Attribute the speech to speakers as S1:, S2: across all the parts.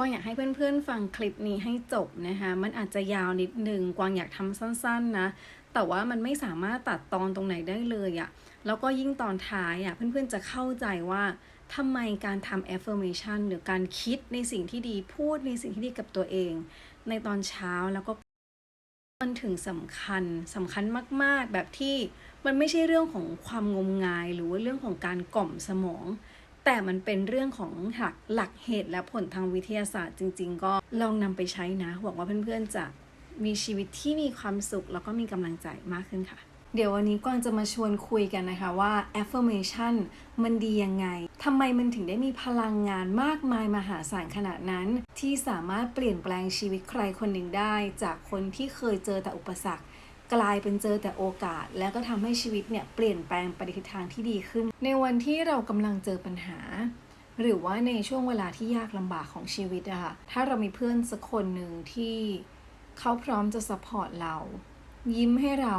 S1: วางอยากให้เพื่อนๆฟังคลิปนี้ให้จบนะคะ มันอาจจะยาวนิดนึงกวางอยากทำสั้น ๆนะ แต่ว่ามันไม่สามารถตัดตอนตรงไหนได้เลยอะแล้วก็ยิ่งตอนท้ายอะเพื่อนๆจะเข้าใจว่าทำไมการทำ affirmation หรือการคิดในสิ่งที่ดีพูดในสิ่งที่ดีกับตัวเอง ในตอนเช้าแล้วก็มันถึงสำคัญสำคัญมาก ๆ แบบที่มันไม่ใช่เรื่องของความงมงาย หรือว่าเรื่องของการกล่อมสมอง แต่มันเป็นเรื่องของหลักหลักเหตุและผลทางวิทยาศาสตร์จริง ๆ ก็ลองนำไปใช้นะหวังว่าเพื่อนๆจะมีชีวิตที่มีความสุข แล้วก็มีกำลังใจมากขึ้นค่ะ เดี๋ยววันนี้กวางจะมาชวนคุยกันนะคะว่า affirmation มันดียังไงทำไมมันถึงได้มีพลังงานมากมายมหาศาลขนาดนั้น ที่สามารถเปลี่ยนแปลงชีวิตใครคนหนึ่งได้ จากคนที่เคยเจอแต่อุปสรรค กลายเป็นเจอแต่โอกาส แล้วก็ทำให้ชีวิตเนี่ยเปลี่ยนแปลงไปในทิศทางที่ดีขึ้น ในวันที่เรากำลังเจอปัญหา หรือว่าในช่วงเวลาที่ยากลำบากของชีวิตอะค่ะถ้าเรามีเพื่อนสักคนหนึ่งที่เขาพร้อมจะสปอร์ตเรา ยิ้มให้เรา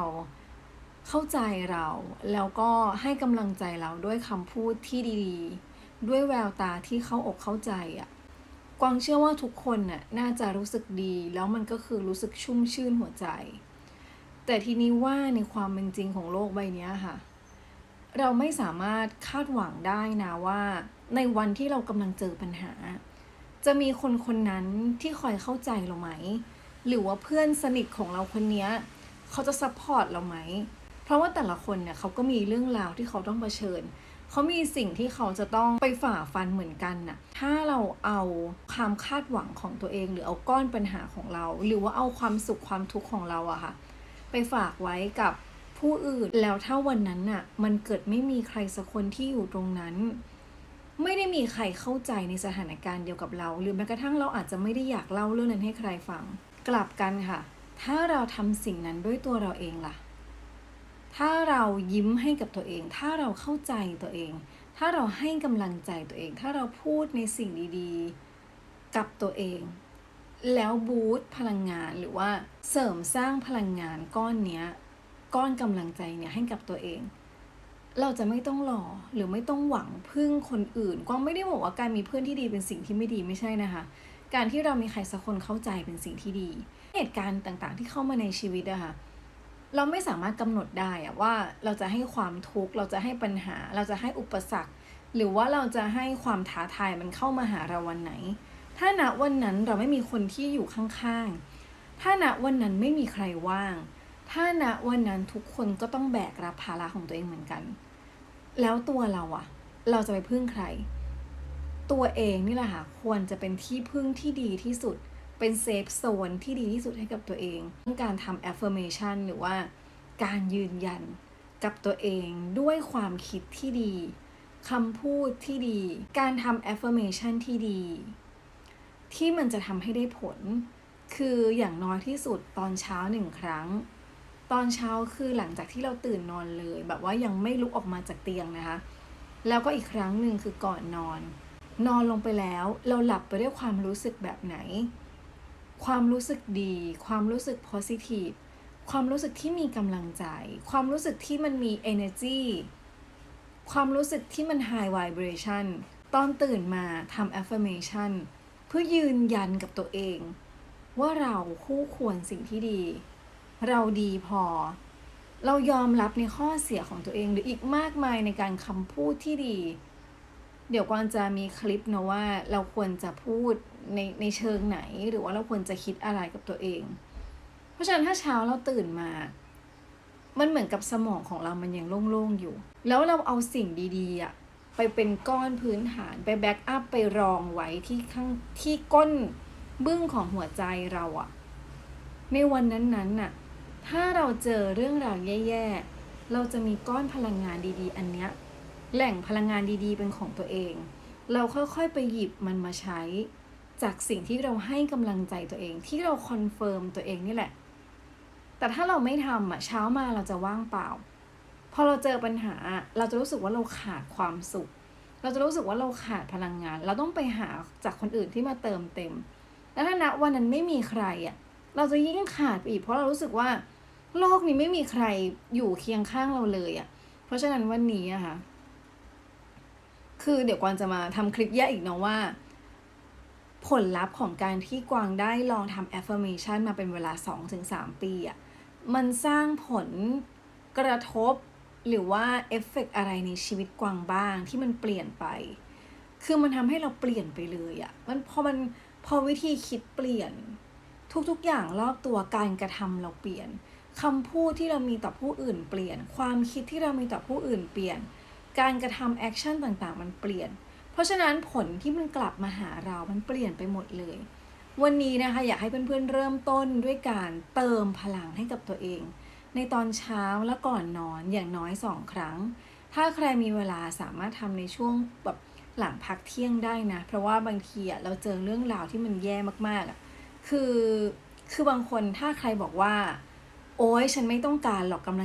S1: เข้าใจเรา แล้วก็ให้กำลังใจเราด้วยคำพูดที่ดีๆ ด้วยแววตาที่เข้าอกเข้าใจอะกวางเชื่อว่าทุกคนน่ะน่าจะรู้สึกดี แล้วมันก็คือรู้สึกชุ่มชื่นหัวใจ แต่ทีนี้ว่าในความเป็นจริงของโลกใบนี้ค่ะ เราไม่สามารถคาดหวังได้นะว่า ในวันที่เรากำลังเจอปัญหา จะมีคนคนนั้นที่คอยเข้าใจเราไหม หรือว่าเพื่อนสนิทของเราคนนี้เขาจะซัพพอร์ตเราไหม เพราะว่าแต่ละคนเนี่ยเขาก็มีเรื่องราวที่เขาต้องเผชิญ เขามีสิ่งที่เขาจะต้องไปฝ่าฟันเหมือนกันน่ะ ถ้าเราเอาความคาดหวังของตัวเอง หรือเอาก้อนปัญหาของเรา หรือว่าเอาความสุขความทุกข์ของเราอะค่ะ ไปฝากไว้กับผู้อื่น แล้วถ้าวันนั้นน่ะ มันเกิดไม่มีใครสักคนที่อยู่ตรงนั้น ไม่ได้มีใครเข้าใจในสถานการณ์เดียวกับเรา หรือแม้กระทั่งเราอาจจะไม่ได้อยากเล่าเรื่องนั้นให้ใครฟัง กลับกันค่ะ ถ้าเราทำสิ่งนั้นด้วยตัวเราเองล่ะ ถ้าเรายิ้มให้กับตัวเอง ถ้าเราเข้าใจตัวเอง ถ้าเราให้กำลังใจตัวเอง ถ้าเราพูดในสิ่งดีๆ กับตัวเอง แล้วบูตพลังงานหรือว่าเสริมสร้างพลังงานก้อนเนี้ยก้อนกำลังใจเนี่ยให้กับตัวเอง เราจะไม่ต้องรอหรือไม่ต้องหวังพึ่งคนอื่นกวางไม่ได้บอกว่าการมีเพื่อนที่ดีเป็นสิ่งที่ไม่ดีไม่ใช่นะคะ การที่เรามีใครสักคนเข้าใจเป็นสิ่งที่ดี เหตุการณ์ต่างๆ ที่เข้ามาในชีวิตอะค่ะเราไม่สามารถกำหนดได้อะว่าเราจะให้ความทุกข์เราจะให้ปัญหา เราจะให้อุปสรรค หรือว่าเราจะให้ความท้าทายมันเข้ามาหาเราวันไหน ถ้าณวันนั้นเราไม่มีคนที่อยู่ข้างๆ ถ้าณวันนั้นไม่มีใครว่าง ถ้าณวันนั้นทุกคนก็ต้องแบกรับภาระของตัวเองเหมือนกัน แล้วตัวเราอะเราจะไปพึ่งใคร ตัวเองนี่แหละค่ะควรจะเป็นที่พึ่งที่ดีที่สุด เป็นเซฟโซนที่ดีที่สุดให้กับตัวเองการทำ affirmation หรือว่าการยืนยันกับตัวเองด้วยความคิดที่ดีคำพูดที่ดี การทำ affirmation ที่ดี ที่มันจะทำให้ได้ผล คืออย่างน้อยที่สุดตอนเช้าหนึ่งครั้ง ตอนเช้าคือหลังจากที่เราตื่นนอนเลย แบบว่ายังไม่ลุกออกมาจากเตียงนะคะ แล้วก็อีกครั้งหนึ่งคือก่อนนอน นอนลงไปแล้วเราหลับไปด้วยความรู้สึกแบบไหน ความรู้สึกดี ความรู้สึก positive ความรู้สึกที่มีกำลังใจ ความรู้สึกที่มันมี energy ความรู้สึกที่มัน high vibration ตอนตื่นมาทำ affirmation เพื่อยืนยันกับตัวเอง ว่าเราคู่ควรสิ่งที่ดี เราดีพอ เรายอมรับในข้อเสียของตัวเองหรืออีกมากมายในการคำพูดที่ดี เดี๋ยวกวางจะมีคลิปนะว่าเราควรจะพูดในในเชิงไหน หรือว่าเราควรจะคิดอะไรกับตัวเอง เพราะฉะนั้นถ้าเช้าเราตื่นมามันเหมือนกับสมองของเรามันยังโล่งๆอยู่ แล้วเราเอาสิ่งดีๆอะ ไปเป็นก้อนพื้นฐานไปแบ็กอัพไปรองไว้ที่ข้างที่ก้นบึ้งของหัวใจเราอะในวันนั้นๆน่ะ ถ้าเราเจอเรื่องราวแย่ๆ เราจะมีก้อนพลังงานดีๆ อันเนี้ยแหล่งพลังงานดีๆ เป็นของตัวเอง เราค่อยๆไปหยิบมันมาใช้ จากสิ่งที่เราให้กำลังใจตัวเองที่เราคอนเฟิร์มตัวเองนี่แหละ แต่ถ้าเราไม่ทำอะเช้ามาเราจะว่างเปล่า พอเราเจอปัญหาเราจะรู้สึกว่าเราขาดความสุข เราจะรู้สึกว่าเราขาดพลังงาน เราต้องไปหาจากคนอื่นที่มาเติมเต็ม แล้วถ้าณวันนั้นไม่มีใครอะเราจะยิ่งขาดไปอีกเพราะเรารู้สึกว่า โลกนี้ไม่มีใครอยู่เคียงข้างเราเลยอะ เพราะฉะนั้นวันนี้อะค่ะคือเดี๋ยวกวางจะมาทำคลิปแยกอีกเนาะว่า ผลลัพธ์ของการที่กวางได้ลองทำ affirmation มาเป็นเวลา 2-3 ปีอะมันสร้างผลกระทบ หรือว่าเอฟเฟกต์อะไรในชีวิตกวางบ้างที่มันเปลี่ยนไป คือมันทำให้เราเปลี่ยนไปเลยอะมันพอมันพอวิธีคิดเปลี่ยน ทุกๆอย่างรอบตัวการกระทำเราเปลี่ยนคำพูดที่เรามีต่อผู้อื่นเปลี่ยน ความคิดที่เรามีต่อผู้อื่นเปลี่ยน การกระทำแอคชั่นต่างๆ มันเปลี่ยน เพราะฉะนั้นผลที่มันกลับมาหาเรา มันเปลี่ยนไปหมดเลย วันนี้นะคะอยากให้เพื่อนๆเริ่มต้นด้วยการเติมพลังให้กับตัวเอง ในตอนเช้าและก่อนนอนอย่างน้อยสองครั้ง ถ้าใครมีเวลาสามารถทำในช่วงแบบหลังพักเที่ยงได้นะ เพราะว่าบางทีอะเราเจอเรื่องราวที่มันแย่มากๆอะคือคือบางคนถ้าใครบอกว่า โอ้ยฉันไม่ต้องการหรอกกำลัง